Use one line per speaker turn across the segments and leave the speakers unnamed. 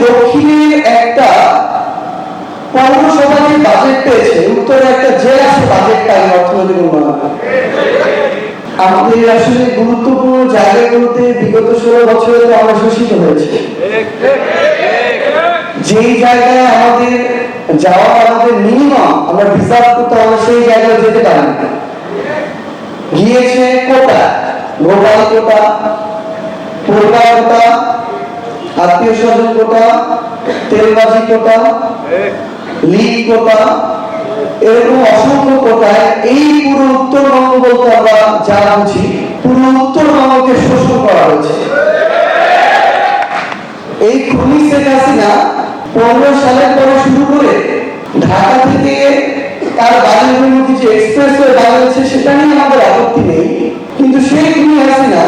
দক্ষিণের একটা পৌরসভা যে বাজেট পেয়েছে, উত্তরে একটা জেলা সে বাজেট পাই অর্থনৈতিক উন্নয়ন আমাদের আসলে গুরুত্বপূর্ণ জায়গাগুলোতে বিগত ষোলো বছরে তো আমরা শোষিত হয়েছে যেই জায়গায় আমাদের যাওয়া আমাদের মিনিমাম আমরা ডিজার্ভ করতে আমরা সেই জায়গায় যেতে পারি না। গিয়েছে কোটা গোপাল কোটা পূর্বা কোটা আত্মীয় স্বজন কোটা, তেলবাজি কোটা, লিগ কোটা, এরকম অসংখ্য কোটায় এই পুরো উত্তরবঙ্গ বলতে আমরা যা বুঝি, পুরো উত্তরবঙ্গকে শোষণ করা হয়েছে। এই খুনি শেখ হাসিনা পনেরো সালের পরে শুরু করে ঢাকা থেকে তার অভিমুখী যে এক্সপ্রেস ওয়ে বানিয়েছে, সেটা নিয়ে আমাদের আপত্তি নেই। কিন্তু সেই খুনি হাসিনা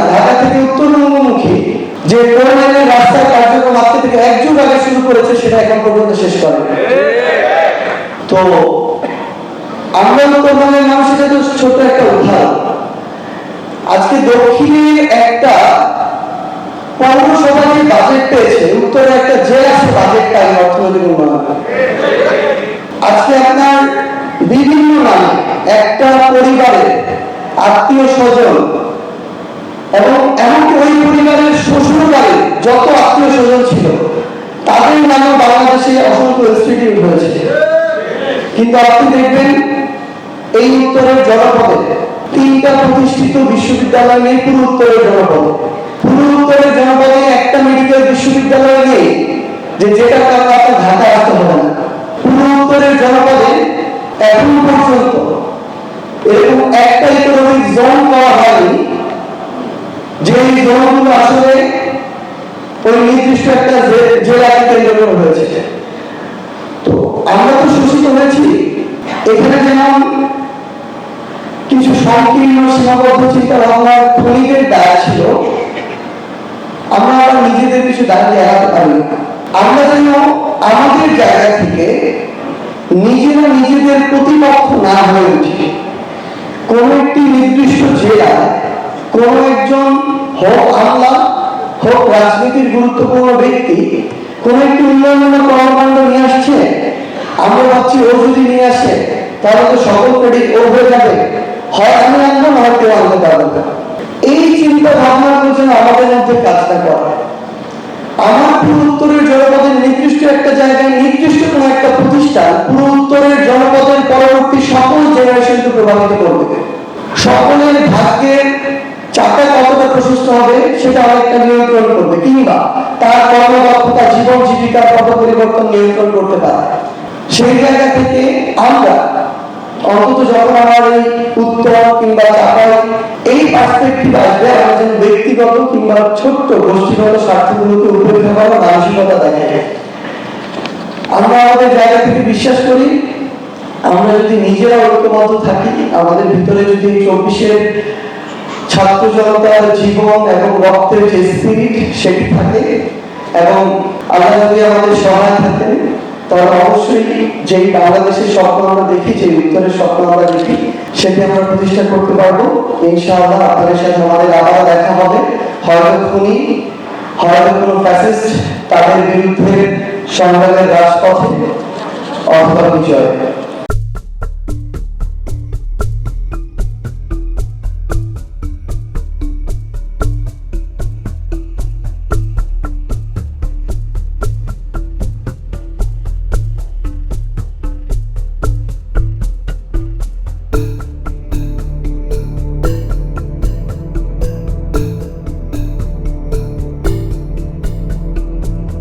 সেটা এখন পর্যন্ত শেষ করে তো আমরা উত্তরবঙ্গের মানুষ এটা তো ছোট একটা উদাহরণ। আজকে দক্ষিণের একটা পৌরসভা যে বাজেট পেয়েছে, উত্তরে একটা জেলা সে বাজেট পাই অর্থনৈতিক উন্নয়ন আজকে আপনার বিভিন্ন নামে একটা পরিবারের আত্মীয় স্বজন এবং এমনকি ওই পরিবারের শ্বশুরবাড়ির যত আত্মীয় স্বজন ছিল নামে বাংলাদেশে অসংখ্য ইনস্টিটিউট হয়েছে। কিন্তু আপনি দেখবেন এই উত্তরের জনপদে তিনটা প্রতিষ্ঠিত বিশ্ববিদ্যালয় নেই, পুরো উত্তরের জনপদে। পুরো উত্তরের জনপদে একটা মেডিকেল বিশ্ববিদ্যালয় নেই, যে যেটা কারণে আপনার ঢাকা আসতে হবে না। পুরো উত্তরের জনপদে এখন পর্যন্ত এরকম একটা ইকোনমিক জোন করা হয়নি, যে জোনগুলো আসলে ওই নির্দিষ্ট একটা জে- জেলাকে কেন্দ্র করে হয়েছে তো আমরা তো শোষিত হয়েছি এখানে যেমন কিছু সংকীর্ণ সীমাবদ্ধ চিন্তা ভাবনার খনিদের দায় ছিল, আমরা আবার নিজেদের কিছু দাবি এড়াতে পারি আমরা যেন আমাদের জায়গা থেকে নিজেরা নিজেদের প্রতিপক্ষ না হয়ে উঠি। কোন একটি নির্দিষ্ট জেলা, কোন একজন হোক আমলা, হোক রাজনীতির গুরুত্বপূর্ণ ব্যক্তি, কোন একটি উন্নয়নমূলক কর্মকাণ্ড নিয়ে আসছে, আমরা ভাবছি ও যদি তাহলে তো সকল ক্রেডিট ও হয়ে যাবে। হয় আমি আনব, না হয় কেউ আনতে পারবে না। এই চিন্তা ভাবনাগুলো যেন আমাদের মধ্যে কাজটা করে। আমার পুরো উত্তরের জনপদের নির্দিষ্ট একটা জায়গায়, নির্দিষ্ট কোনো একটা প্রতিষ্ঠান পুরো উত্তরের জনপদের পরবর্তী সকল জেনারেশনকে প্রভাবিত করবে সকলের ভাগ্যের চাকা কতটা প্রশস্ত হবে, সেটা অনেকটা নিয়ন্ত্রণ করবে, কিংবা তার কর্মদক্ষতা, জীবন জীবিকার পথ পরিবর্তন নিয়ন্ত্রণ করতে পারে। সেই জায়গা থেকে আমরা অন্তত যখন আমার এই উত্তর কিংবা চাপাই এই পার্সপেক্টিভ আসবে যেন ব্যক্তিগত কিংবা ছোট্ট গোষ্ঠীগত স্বার্থগুলোকে উপেক্ষা করার মানসিকতা দেখাই আমরা আমাদের জায়গা থেকে বিশ্বাস করি, আমরা যদি নিজেরা ঐক্যবদ্ধ থাকি, আমাদের ভিতরে যদি চব্বিশের ছাত্র জনতার জীবন এবং রক্তের যে স্পিরিট সেটি থাকে, এবং আল্লাহ যদি আমাদের সহায় থাকেন তাহলে অবশ্যই যেই বাংলাদেশের স্বপ্ন আমরা দেখি যে উত্তরের স্বপ্ন আমরা দেখি, সেটি আমরা প্রতিষ্ঠা করতে পারব। ইনশাআল্লাহ আপনাদের সাথে আমাদের আবার দেখা হবে। হয়তো খুনি, হয়তো কোনো ফ্যাসিস্ট তাদের বিরুদ্ধে সংগ্রামের রাজপথে অথবা বিজয়।